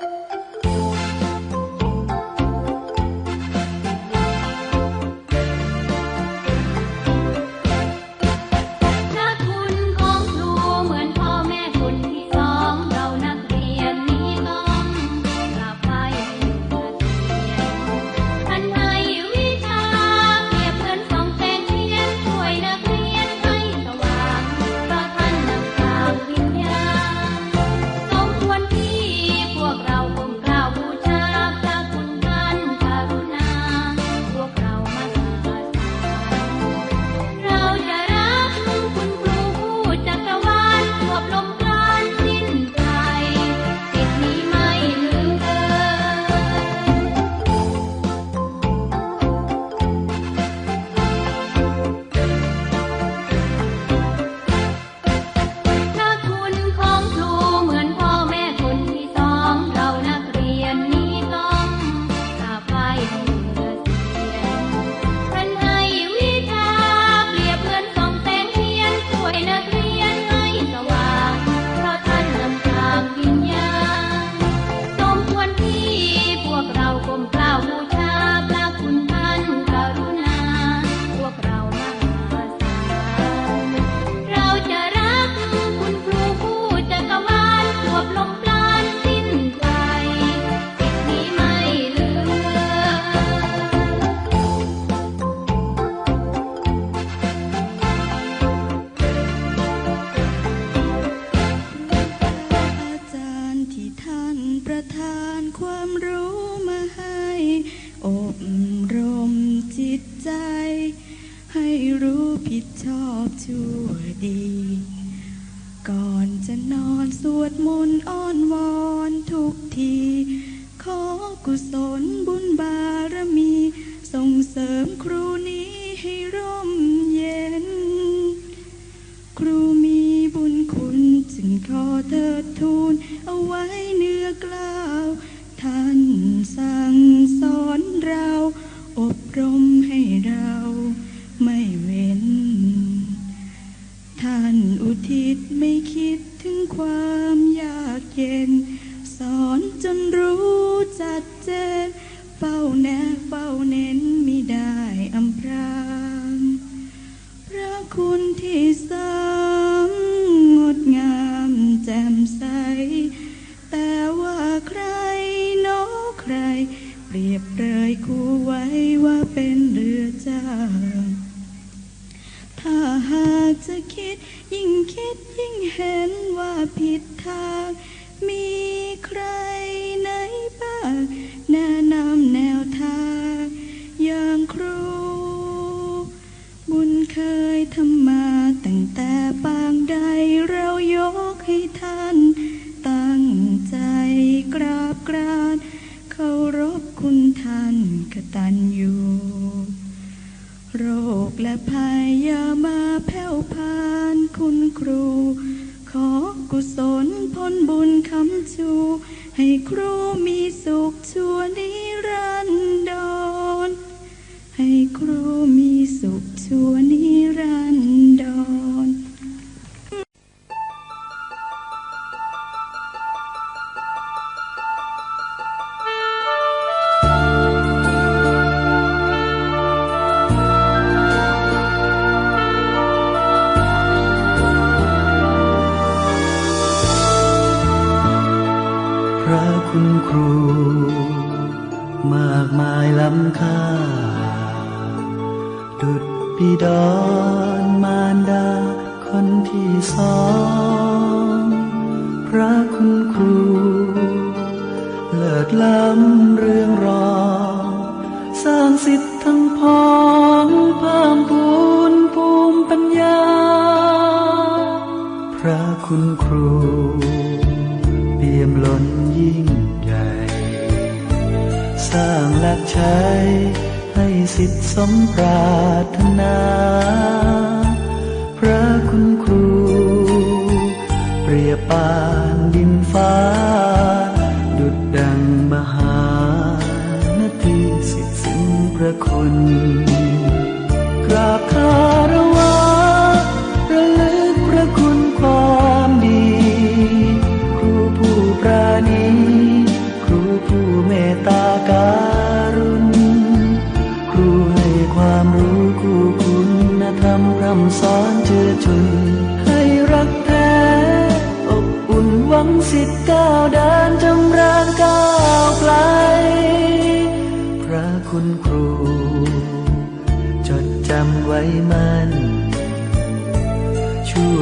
you บุญคำชู ให้ครูมีสุขชั่วนิรันดรให้ครูมีสุขชั่วนิ ดรมารดา คนที่สองพระคุณครู เลิศล้ำเรื่องรองสร้างสิทธิ์ทั้งพองเพิ่มพูนภูมิปัญญา พระคุณครู เปี่ยมล้นยิ่งใหญ่ สร้างหลักใช้ให้สิทธิ์สมปราด ระคนกราบ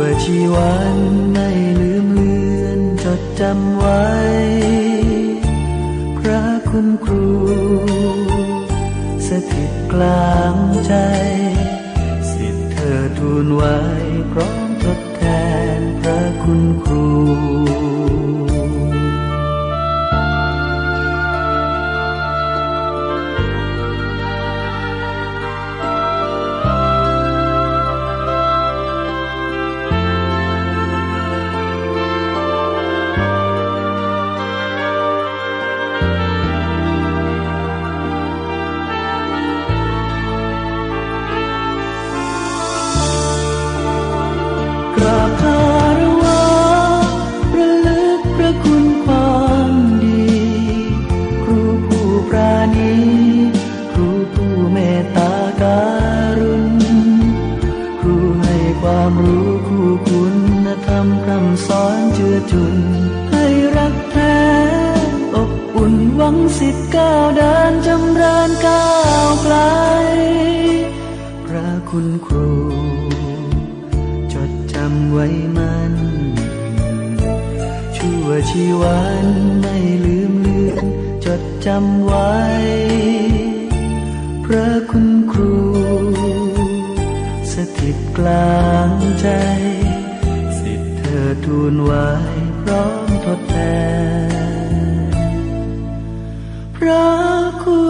วชีวันไม่ลืมเลือนจดจำไว้ พระคุณครู สถิตกลางใจ สิทธิ์เธอทูลไว้ จุน ให้รักแท้อบอุ่นหวังสิทธิ์ก้าวเดินจำเริญก้าวไกล พระคุณครู จดจำไว้มัน ชั่วชีวันไม่ลืมเลือนจดจำไว้ พระคุณครู สถิตกลางใจ สิทธิ์เธอทูลไว้ ร้อมทดแทนพระคุณ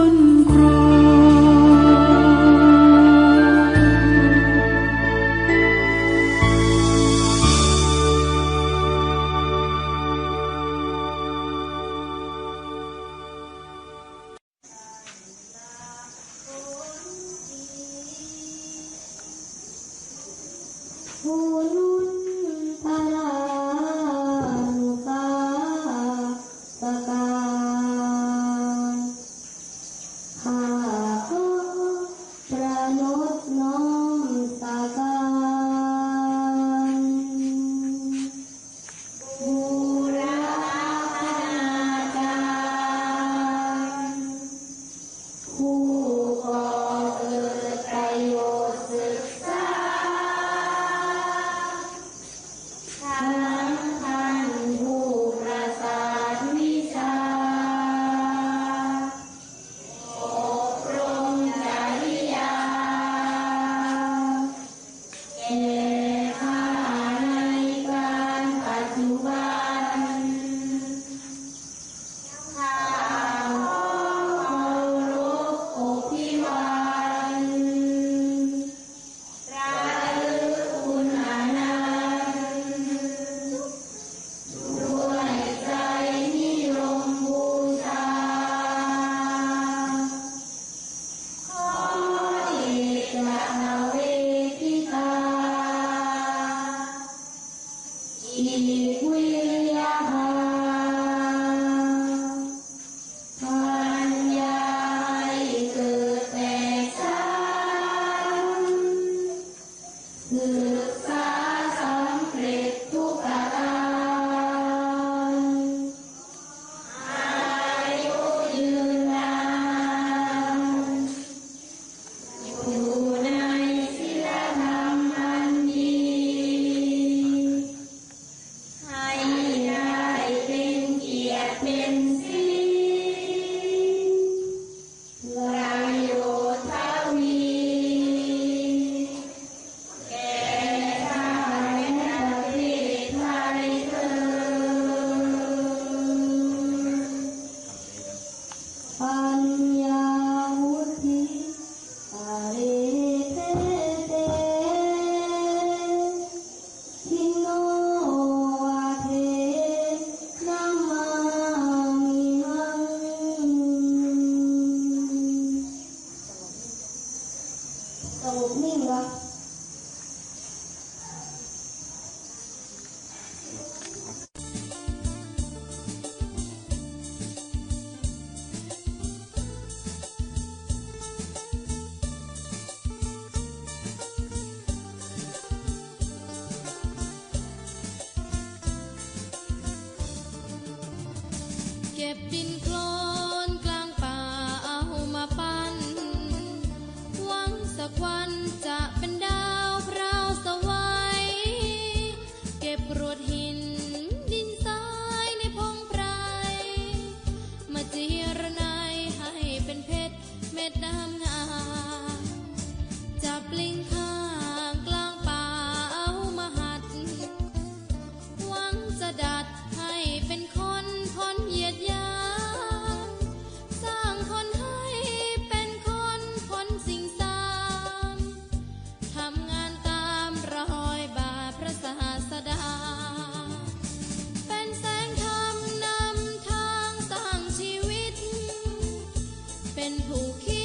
เจ็บดินโคลน เป็นผู้คิด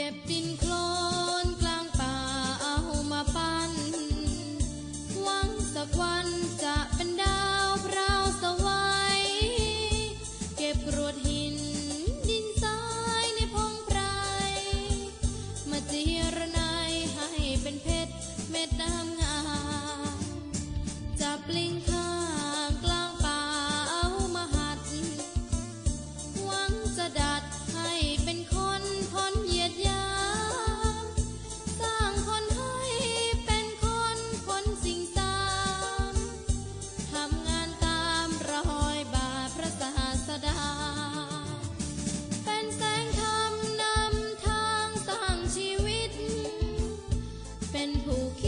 เจ็บตินโคลน เป็นผู้คิด